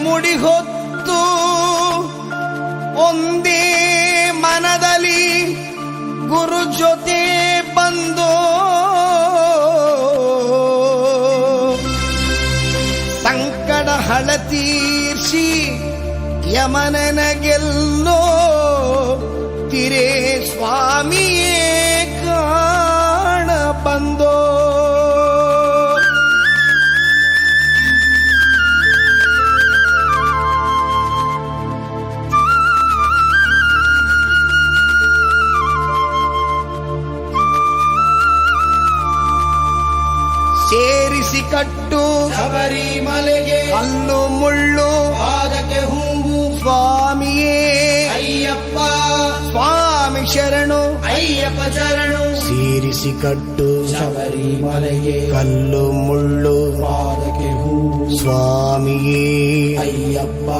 ಇರುಮುಡಿ ಹೊತ್ತು ಒಂದೇ ಮನದಲ್ಲಿ ಗುರು ಜೊತೆ ಬಂದು ಸಂಕಟ ಹಳತೀರ್ಸಿ ಯಮನನ ಗೆಲ್ಲೋ ಸೇರಿಸಿ ಕಟ್ಟು. ಶಬರಿಮಲೆಗೆ. ಕಲ್ಲು ಮುಳ್ಳು. ಪಾದಕ್ಕೆ ಹೂವು. ಸ್ವಾಮಿಯೇ. ಅಯ್ಯಪ್ಪ. ಸ್ವಾಮಿ ಶರಣು. ಅಯ್ಯಪ್ಪ ಶರಣು. ಸೇರಿಸಿ ಕಟ್ಟು. ಶಬರಿಮಲೆಗೆ. ಕಲ್ಲು ಮುಳ್ಳು. ಪಾದಕ್ಕೆ ಹೂವು. ಸ್ವಾಮಿಯೇ. ಅಯ್ಯಪ್ಪ.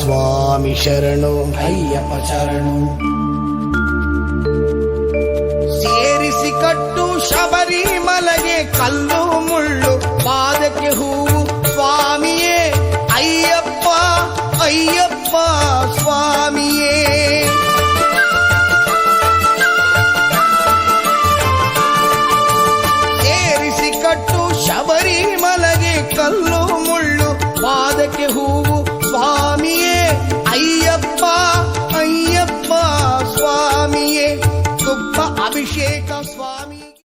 ಸ್ವಾಮಿ ಶರಣು. ಅಯ್ಯಪ್ಪ ಶರಣು. ಸೇರಿಸಿ ಕಟ್ಟು. ಶಬರಿಮಲೆಗೆ ಕಲ್ಲು ಅಯ್ಯಪ್ಪ ಸ್ವಾಮಿಯೇ ಸೇರಿಸಿ ಕಟ್ಟು ಶಬರಿಮಲೆಗೆ ಕಲ್ಲು ಮುಳ್ಳು ಪಾದಕ್ಕೆ ಹೂವು ಸ್ವಾಮಿಯೇ ಅಯ್ಯಪ್ಪ ಅಯ್ಯಪ್ಪ ಸ್ವಾಮಿಯೇ ತುಪ್ಪ ಅಭಿಷೇಕ ಸ್ವಾಮಿ